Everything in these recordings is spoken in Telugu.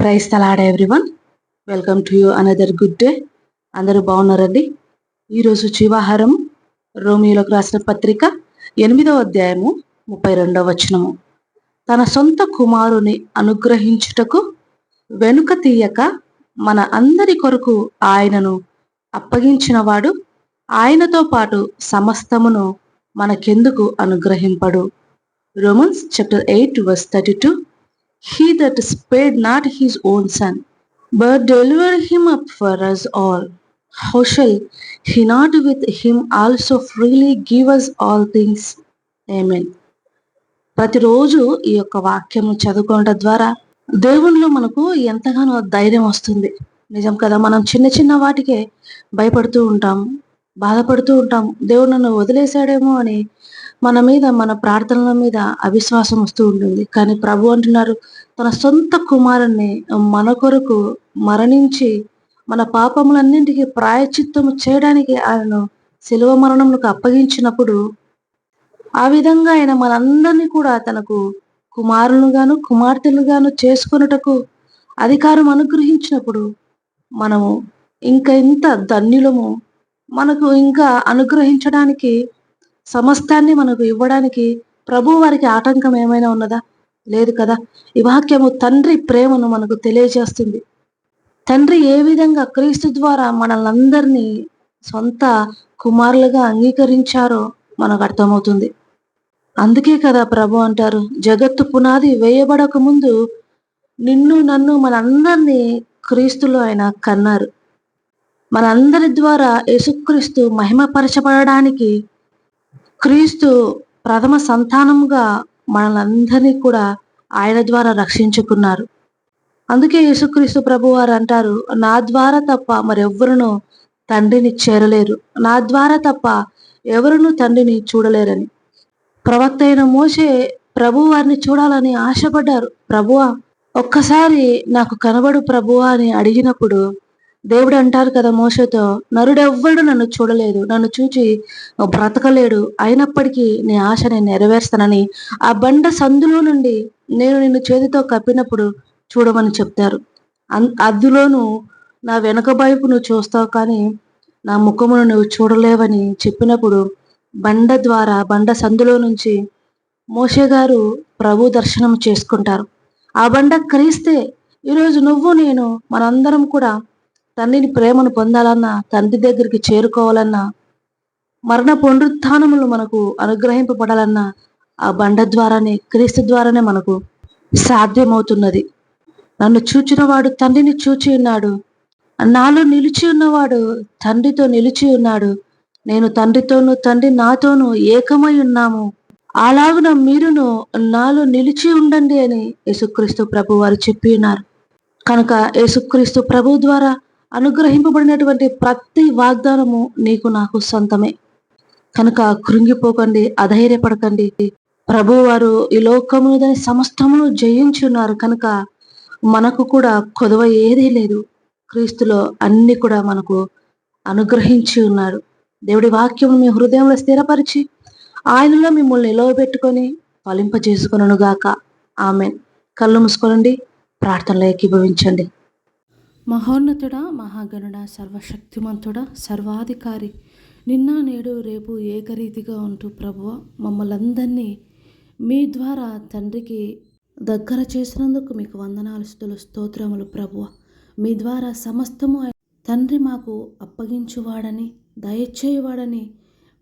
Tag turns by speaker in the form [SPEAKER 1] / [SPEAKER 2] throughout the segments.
[SPEAKER 1] Praise the lord everyone. Welcome to you another good day. అందరూ బాగున్నారండి? ఈరోజు జీవాహారం రోమియోలకు రాసిన పత్రిక ఎనిమిదవ అధ్యాయము ముప్పై రెండవ వచనము. తన సొంత కుమారుని అనుగ్రహించుటకు వెనుక తీయక మన అందరి కొరకు ఆయనను అప్పగించినవాడు ఆయనతో పాటు సమస్తమును మనకెందుకు అనుగ్రహింపడు? Romans chapter eight verse thirty two He that spared not his own son, but delivered him up for us all, how shall he not with him also freely give us all things? Amen. ప్రతిరోజు ఈ యొక్క వాక్యము చదువుకోవడం ద్వారా దేవునిలో మనకు ఎంతగానో ధైర్యం వస్తుంది నిజం కదా మనం చిన్న చిన్న వాటికే భయపడుతూ ఉంటాం బాధపడుతూ ఉంటాం దేవుడు నన్ను వదిలేశాడేమో అని మన మీద మన ప్రార్థనల మీద అవిశ్వాసం వస్తూ ఉంటుంది. కానీ ప్రభు అంటున్నారు తన సొంత కుమారుణ్ణి మన కొరకు మరణించి మన పాపములన్నింటికి ప్రాయచిత్తం చేయడానికి ఆయనను శిలువ మరణములకు అప్పగించినప్పుడు ఆ విధంగా ఆయన మనందరినీ కూడా తనకు కుమారులుగాను కుమార్తెలుగాను చేసుకొనుటకు అధికారం అనుగ్రహించినప్పుడు మనము ఇంకా ఇంత ధన్యులము. మనకు ఇంకా అనుగ్రహించడానికి సమస్తాన్ని మనకు ఇవ్వడానికి ప్రభు వారికి ఆటంకం ఏమైనా ఉన్నదా? లేదు కదా. ఈ వాక్యము తండ్రి ప్రేమను మనకు తెలియజేస్తుంది. తండ్రి ఏ విధంగా క్రీస్తు ద్వారా మనల్ని సొంత కుమారులుగా అంగీకరించారో మనకు అర్థమవుతుంది. అందుకే కదా ప్రభు అంటారు జగత్తు పునాది వేయబడక ముందు నిన్ను నన్ను మనందరినీ క్రీస్తులో ఆయన కన్నారు. మనందరి ద్వారా యేసుక్రీస్తు మహిమపరచబడడానికి క్రీస్తు ప్రథమ సంతానముగా మనలందరినీ కూడా ఆయన ద్వారా రక్షించుకున్నారు. అందుకే యేసుక్రీస్తు ప్రభు వారు అంటారు నా ద్వారా తప్ప మరెవ్వరును తండ్రిని చేరలేరు. నా ద్వారా తప్ప ఎవరును తండ్రిని చూడలేరని. ప్రవక్త అయిన మోసే ప్రభు వారిని చూడాలని ఆశపడ్డారు. ప్రభువా ఒక్కసారి నాకు కనబడు ప్రభువా అని అడిగినప్పుడు దేవుడు అంటారు కదా మోసతో నరుడెవ్వడు నన్ను చూడలేదు నన్ను చూచి బ్రతకలేడు అయినప్పటికీ నీ ఆశ నేను నెరవేర్స్తానని ఆ బండ సందులో నుండి నేను నిన్ను చేతితో కప్పినప్పుడు చూడమని చెప్తారు. అందులోను నా వెనక వైపు నువ్వు చూస్తావు కానీ నా ముఖమును నువ్వు చూడలేవని చెప్పినప్పుడు బండ ద్వారా బండ సందులో నుంచి మోషే గారు ప్రభు దర్శనం చేసుకుంటారు. ఆ బండ క్రీస్తే ఈరోజు నువ్వు నేను మనందరం కూడా తండ్రిని ప్రేమను పొందాలన్నా తండ్రి దగ్గరికి చేరుకోవాలన్నా మరణ పునరుత్నములు మనకు అనుగ్రహింపబడాలన్నా ఆ బండ ద్వారానే క్రీస్తు ద్వారానే మనకు సాధ్యమవుతున్నది. నన్ను చూచినవాడు తండ్రిని చూచి ఉన్నాడు. నాలో నిలిచి ఉన్నవాడు తండ్రితో నిలిచి ఉన్నాడు. నేను తండ్రితోనూ తండ్రి నాతోనూ ఏకమై ఉన్నాము. అలాగున మీరును నాలో నిలిచి ఉండండి అని యేసుక్రీస్తు ప్రభు వారు చెప్పి ఉన్నారు కనుక యేసుక్రీస్తు ప్రభు ద్వారా అనుగ్రహింపబడినటువంటి ప్రతి వాగ్దానము నీకు నాకు సొంతమే. కనుక కృంగిపోకండి అధైర్యపడకండి. ప్రభు వారు ఈ లోకమును సమస్తమును జయించున్నారు. కనుక మనకు కూడా కొదవ ఏదీ లేదు. క్రీస్తులో అన్ని కూడా మనకు అనుగ్రహించి ఉన్నారు. దేవుడి వాక్యం మీ హృదయంలో స్థిరపరిచి ఆయనలో మిమ్మల్ని నిలవబెట్టుకొని ఫలింపజేసుకును గాక ఆమె కళ్ళు మూసుకోనండి ప్రార్థనలో ఏకీభవించండి
[SPEAKER 2] మహోన్నతుడా మహాగణుడా సర్వశక్తిమంతుడా సర్వాధికారి. నిన్న నేడు రేపు ఏకరీతిగా ఉంటూ ప్రభువ మమ్మల్ందరినీ మీ ద్వారా తండ్రికి దగ్గర చేసినందుకు మీకు వందనాలు స్థులు స్తోత్రములు ప్రభువ. మీ ద్వారా సమస్తము తండ్రి మాకు అప్పగించువాడని దయచేయవాడని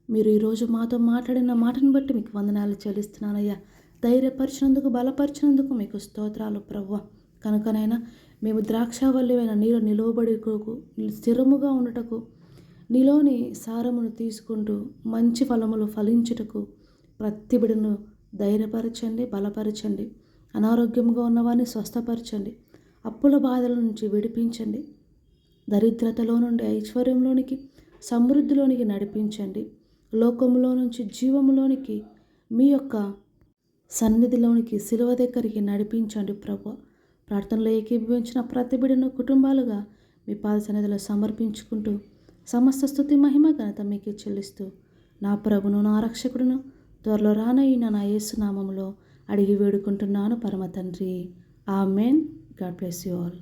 [SPEAKER 2] మీరు ఈరోజు మాతో మాట్లాడిన మాటను బట్టి మీకు వందనాలు చెల్లిస్తున్నానయ్యా. ధైర్యపరిచినందుకు బలపరిచినందుకు మీకు స్తోత్రాలు ప్రభువ. కనుకనైనా మేము ద్రాక్షావల్లివైన నీలో నిలువబడుటకు స్థిరముగా ఉండటకు నీలోని సారమును తీసుకుంటూ మంచి ఫలములు ఫలించుటకు ప్రతి బిడను ధైర్యపరచండి బలపరచండి అనారోగ్యంగా ఉన్నవారిని స్వస్థపరచండి అప్పుల బాధల నుంచి విడిపించండి దరిద్రతలో నుండి ఐశ్వర్యంలోనికి సమృద్ధిలోనికి నడిపించండి లోకంలో నుంచి జీవములోనికి మీ యొక్క సన్నిధిలోనికి శిలువ దగ్గరికి నడిపించండి ప్రభు. ప్రార్థనలో ఏకీభవించిన ప్రతి బిడ్డను కుటుంబాలుగా మీ పాద సన్నిధిలో సమర్పించుకుంటూ సమస్త స్థుతి మహిమ ఘనత మీకే చెల్లిస్తూ నా ప్రభును నా రక్షకుడును త్వరలో రానయ్యిన నా యేసునామంలో అడిగి వేడుకుంటున్నాను పరమ తండ్రి. Amen God bless you all.